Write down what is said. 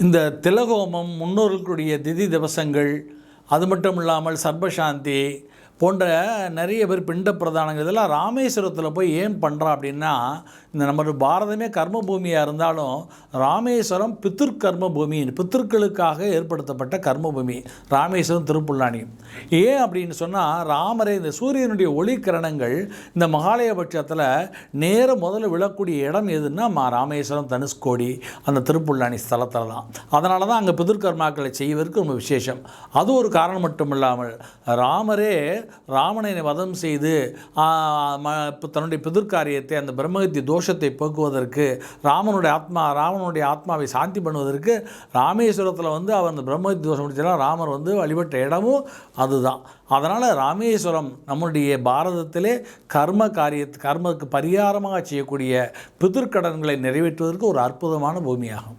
இந்த திலகோமம் முன்னோர்களுடைய திதி திவசங்கள் அது மட்டும் இல்லாமல் சர்பசாந்தி போன்ற நிறைய பேர் பிண்ட பிரதானங்கள் இதெல்லாம் ராமேஸ்வரத்தில் போய் ஏன் பண்ணுறா அப்படின்னா இந்த நம்ம பாரதமே கர்ம பூமியாக இருந்தாலும் ராமேஸ்வரம் பித்திருக்கர்ம பூமி பித்திருக்களுக்காக ஏற்படுத்தப்பட்ட கர்ம பூமி ராமேஸ்வரம் திருப்புல்லானி ஏன் அப்படின்னு சொன்னால் ராமரே இந்த சூரியனுடைய ஒளிக்கிரணங்கள் இந்த மகாலயபட்சத்தில் நேர முதல்ல விழக்கூடிய இடம் எதுன்னா மா ராமேஸ்வரம் தனுஷ்கோடி அந்த திருப்புல்லானி ஸ்தலத்தில் தான். அதனால தான் அங்கே பிதிர்கர்மாக்களை செய்வதற்கு ரொம்ப விசேஷம். அது ஒரு காரணம் மட்டும் இல்லாமல் ராமரே ராவணனை வதம் செய்து தன்னுடைய பிதிர்காரியத்தை அந்த பிரம்மகத்தி தோஷத்தை போக்குவதற்கு ராமனுடைய ஆத்மா ராவணனுடைய ஆத்மாவை சாந்தி பண்ணுவதற்கு ராமேஸ்வரத்தில் வந்து அவர் அந்த பிரம்மகத்தி தோஷம் முடிச்சா ராமர் வந்து வழிபட்ட இடமும் அதுதான். அதனால் ராமேஸ்வரம் நம்முடைய பாரதத்திலே கர்ம காரிய கர்மக்கு பரிகாரமாக செய்யக்கூடிய பிதிர்கடன்களை நிறைவேற்றுவதற்கு ஒரு அற்புதமான பூமியாகும்.